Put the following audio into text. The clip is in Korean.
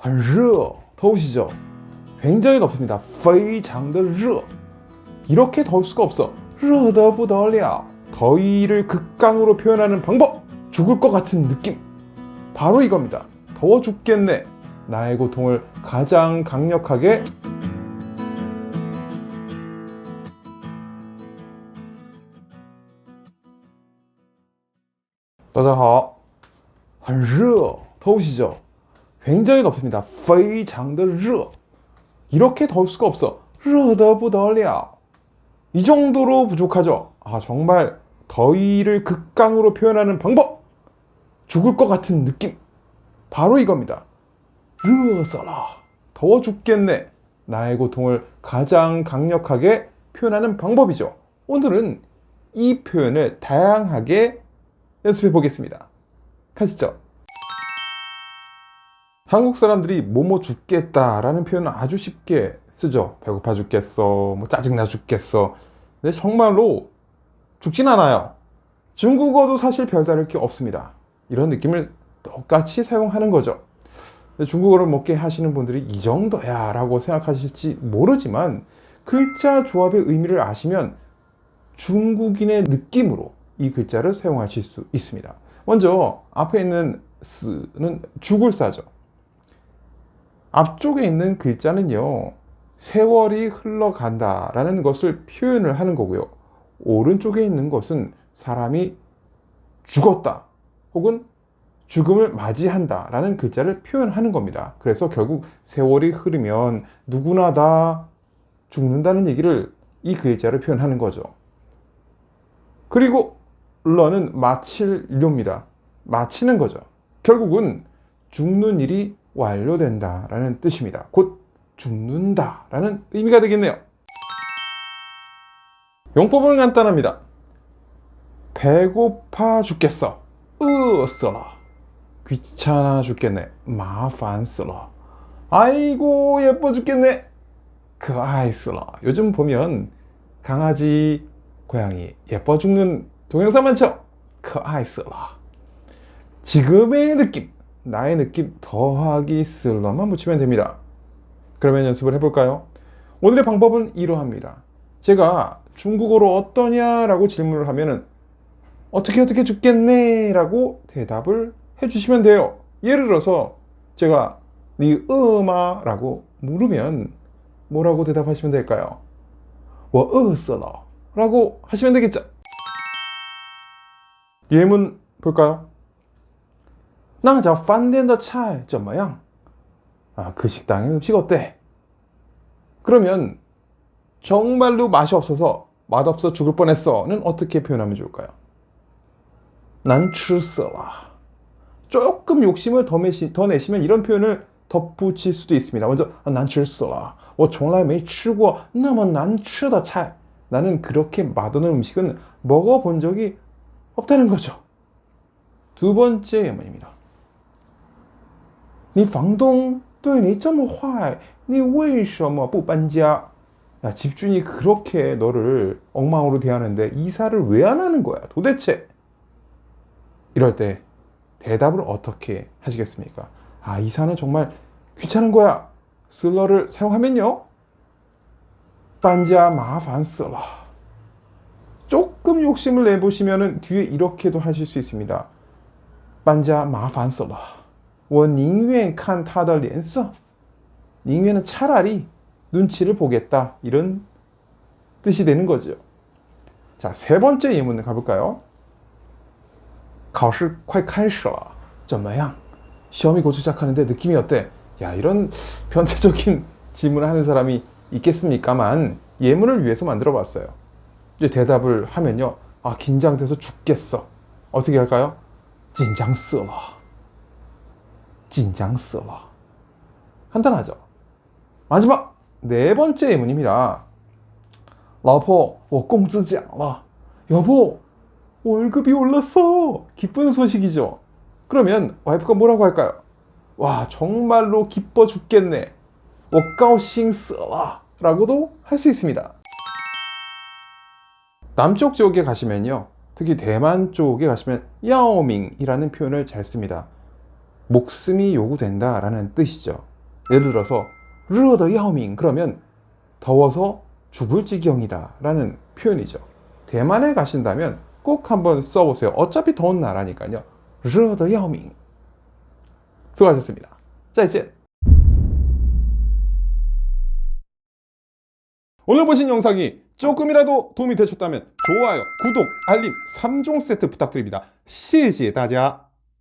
很热 더우시죠? 굉장히 덥습니다. 非常的热 이렇게 더울 수가 없어. 热得不得了 더위를 극강으로 표현하는 방법 죽을 것 같은 느낌 바로 이겁니다. 더워 죽겠네. 나의 고통을 가장 강력하게 다자하很热 더우시죠? 굉장히 덥습니다. 非常的热 이렇게 더울 수가 없어. 热得不得了이 정도로 부족하죠. 아 정말 더위를 극강으로 표현하는 방법 죽을 것 같은 느낌 바로 이겁니다. 热死了 더워 죽겠네. 나의 고통을 가장 강력하게 표현하는 방법이죠. 오늘은 이 표현을 다양하게 연습해 보겠습니다. 가시죠. 한국 사람들이 뭐뭐 죽겠다라는 표현을 아주 쉽게 쓰죠. 배고파 죽겠어, 뭐 짜증나 죽겠어. 근데 정말로 죽진 않아요. 중국어도 사실 별다를 게 없습니다. 이런 느낌을 똑같이 사용하는 거죠. 중국어를 먹게 하시는 분들이 이 정도야 라고 생각하실지 모르지만 글자 조합의 의미를 아시면 중국인의 느낌으로 이 글자를 사용하실 수 있습니다. 먼저 앞에 있는 스는 죽을 사죠. 앞쪽에 있는 글자는요, 세월이 흘러간다 라는 것을 표현을 하는 거고요. 오른쪽에 있는 것은 사람이 죽었다 혹은 죽음을 맞이한다 라는 글자를 표현하는 겁니다. 그래서 결국 세월이 흐르면 누구나 다 죽는다는 얘기를 이 글자를 표현하는 거죠. 그리고 러는 마칠 료입니다. 마치는 거죠. 결국은 죽는 일이 완료된다 라는 뜻입니다. 곧 죽는다 라는 의미가 되겠네요. 용법은 간단합니다. 배고파 죽겠어. 으쓰러. 귀찮아 죽겠네. 마판쓰러. 아이고 예뻐 죽겠네. 그 아이쓰러. 요즘 보면 강아지, 고양이 예뻐 죽는 동영상 많죠? 그 아이쓰러. 지금의 느낌, 나의 느낌 더하기 슬러만 붙이면 됩니다. 그러면 연습을 해볼까요? 오늘의 방법은 이러합니다. 제가 중국어로 어떠냐라고 질문을 하면은 어떻게 어떻게 죽겠네라고 대답을 해주시면 돼요. 예를 들어서 제가 네 니 으마라고 물으면 뭐라고 대답하시면 될까요? 워으슬러라고 하시면 되겠죠. 예문 볼까요? 那家饭店的菜怎么样? 아, 그 식당의 음식 어때? 그러면 정말로 맛이 없어서 맛없어 죽을 뻔했어는 어떻게 표현하면 좋을까요? 난吃死了. 조금 욕심을 더, 내시, 더 내시면 이런 표현을 덧붙일 수도 있습니다. 먼저 아, 难吃死了.我从来没吃过那么难吃的菜. 나는 그렇게 맛없는 음식은 먹어본 적이 없다는 거죠. 두 번째 예문입니다. 你房东对你这么坏，你为什么不搬家? 야, 집주인이 그렇게 너를 엉망으로 대하는데 이사를 왜 안 하는 거야? 도대체? 이럴 때 대답을 어떻게 하시겠습니까? 아, 이사는 정말 귀찮은 거야. 슬러를 사용하면요. 빤자 마판 슬러. 조금 욕심을 내보시면 뒤에 이렇게도 하실 수 있습니다. 빤자 마판 슬러. 我宁愿看他的脸色.宁愿은 차라리 눈치를 보겠다. 이런 뜻이 되는 거죠. 자, 세 번째 예문을 가볼까요? 考试快开始了.怎么样? 시험이 곧 시작하는데 느낌이 어때? 야, 이런 변태적인 질문을 하는 사람이 있겠습니까만 예문을 위해서 만들어 봤어요. 이제 대답을 하면요. 아, 긴장돼서 죽겠어. 어떻게 할까요? 紧张死了. 진장 스와 간단하죠? 마지막 네 번째 문입니다. 러퍼, 꽁쯔지 않아. 여보, 월급이 올랐어. 기쁜 소식이죠. 그러면 와이프가 뭐라고 할까요? 와, 정말로 기뻐 죽겠네. 워카오싱 스와 라고도 할 수 있습니다. 남쪽 지역에 가시면요. 특히 대만 쪽에 가시면 야오밍이라는 표현을 잘 씁니다. 목숨이 요구된다라는 뜻이죠. 예를 들어서 热的要命 그러면 더워서 죽을 지경이다 라는 표현이죠. 대만에 가신다면 꼭 한번 써보세요. 어차피 더운 나라니까요. 热的要命 수고하셨습니다. 再见. 오늘 보신 영상이 조금이라도 도움이 되셨다면 좋아요, 구독, 알림 3종 세트 부탁드립니다. 谢谢大家.